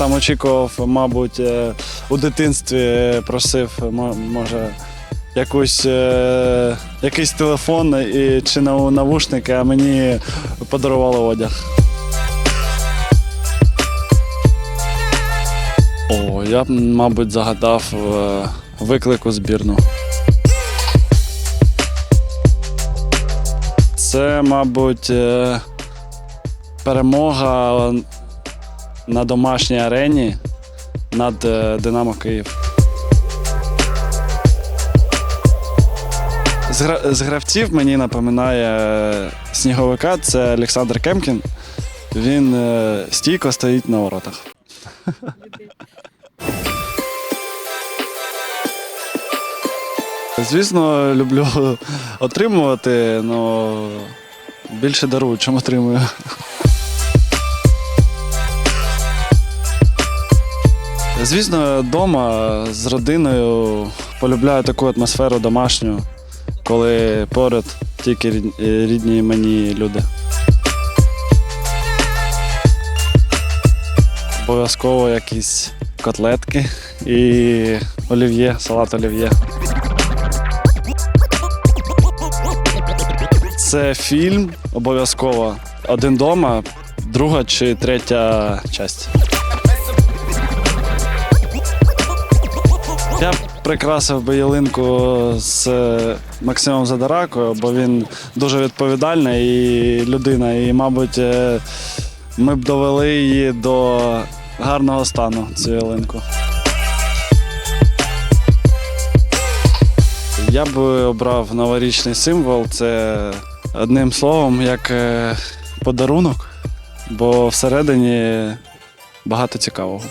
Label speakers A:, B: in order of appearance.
A: там очікував, мабуть, е, у дитинстві просив, може, якусь, е, якийсь телефон і, чи навушники, а мені подарували одяг. О, я б, мабуть, загадав е, виклик у збірну. Це, мабуть, перемога на домашній арені над е, Динамо Київ. З, гравців мені напоминає е, сніговика це Олександр Кемкін. Він е, стійко стоїть на воротах. Звісно, люблю отримувати, але більше дарую, чим отримую. Звісно, вдома з родиною полюбляю таку атмосферу домашню, коли поряд тільки рідні мені люди. Обов'язково якісь котлетки і олів'є, салат олів'є. Це фільм обов'язково. Один дома, друга чи третя часть. Я прикрасив би ялинку з е, Максимом Задаракою, бо він дуже відповідальна і людина. І, мабуть, е, ми б довели її до гарного стану, цю ялинку. Я б обрав новорічний символ. Це одним словом, як е, подарунок, бо всередині багато цікавого.